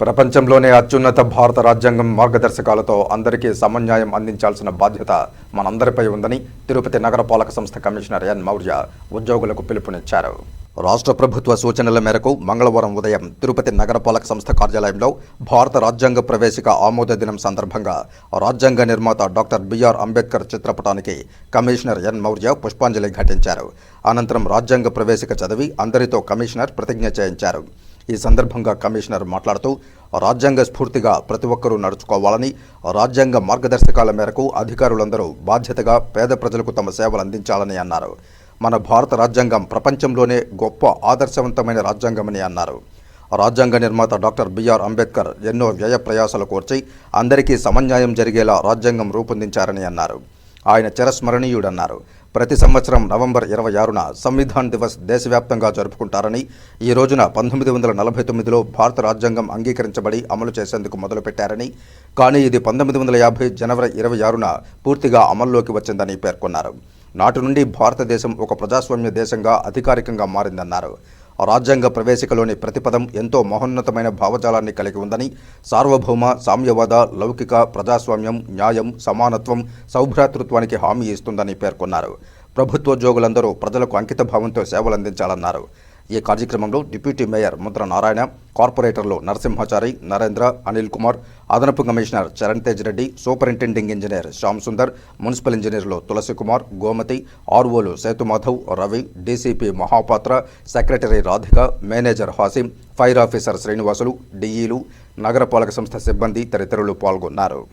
ప్రపంచంలోనే అత్యున్నత భారత రాజ్యాంగం మార్గదర్శకాలతో అందరికీ సమన్యాయం అందించాల్సిన బాధ్యత మనందరిపై ఉందని తిరుపతి నగరపాలక సంస్థ కమిషనర్ ఎన్ మౌర్య ఉద్యోగులకు పిలుపునిచ్చారు. రాష్ట్ర ప్రభుత్వ సూచనల మేరకు మంగళవారం ఉదయం తిరుపతి నగరపాలక సంస్థ కార్యాలయంలో భారత రాజ్యాంగ ప్రవేశిక ఆమోద దినం సందర్భంగా రాజ్యాంగ నిర్మాత డాక్టర్ బిఆర్ అంబేద్కర్ చిత్రపటానికి కమిషనర్ ఎన్ మౌర్య పుష్పాంజలి ఘటించారు. అనంతరం రాజ్యాంగ ప్రవేశిక చదివి అందరితో కమిషనర్ ప్రతిజ్ఞ చేయించారు. ఈ సందర్భంగా కమిషనర్ మాట్లాడుతూ రాజ్యాంగ స్ఫూర్తిగా ప్రతి ఒక్కరూ నడుచుకోవాలని రాజ్యాంగ మార్గదర్శకాల మేరకు అధికారులందరూ బాధ్యతగా పేద ప్రజలకు తమ సేవలు అందించాలని అన్నారు. మన భారత రాజ్యాంగం ప్రపంచంలోనే గొప్ప ఆదర్శవంతమైన రాజ్యాంగమని అన్నారు. రాజ్యాంగ నిర్మాత డాక్టర్ బిఆర్ అంబేద్కర్ ఎన్నో వ్యయ ప్రయాసాలు కోర్చి అందరికీ సమన్యాయం జరిగేలా రాజ్యాంగం రూపొందించారని అన్నారు. ఆయన చిరస్మరణీయుడన్నారు. ప్రతి సంవత్సరం నవంబర్ ఇరవై ఆరున సంవిధాన్ దివస్ దేశవ్యాప్తంగా జరుపుకుంటారని ఈ రోజున పంతొమ్మిది వందల నలభై తొమ్మిదిలో భారత రాజ్యాంగం అంగీకరించబడి అమలు చేసేందుకు మొదలుపెట్టారని కానీ ఇది పంతొమ్మిది వందల యాభై జనవరి ఇరవై ఆరున పూర్తిగా అమల్లోకి వచ్చిందని పేర్కొన్నారు. నాటి నుండి భారతదేశం ఒక ప్రజాస్వామ్య దేశంగా అధికారికంగా మారిందన్నారు. రాజ్యాంగ ప్రవేశికలోని ప్రతిపదం ఎంతో మహోన్నతమైన భావజాలాన్ని కలిగి ఉందని సార్వభౌమ సామ్యవాద లౌకిక ప్రజాస్వామ్యం న్యాయం సమానత్వం సౌభ్రాతృత్వానికి హామీ ఇస్తుందని పేర్కొన్నారు. ప్రభుత్వోద్యోగులందరూ ప్రజలకు అంకిత భావంతో సేవలందించాలన్నారు. ఈ కార్యక్రమంలో డిప్యూటీ మేయర్ ముద్ర నారాయణ కార్పొరేటర్లు నరసింహాచారి నరేంద్ర అనిల్ కుమార్ అదనపు commissioner Charan Tej Reddy superintending engineer Shyam Sundar municipal ఇంజనీర్లు Tulasi Kumar Gomathi ఆర్ఓలు Sethumadhav Ravi DCP Mahapatra secretary Radhika manager Hasim fire officer Srinivasulu డిఈలు నగరపాలక సంస్థ సిబ్బంది తదితరులు పాల్గొన్నారు.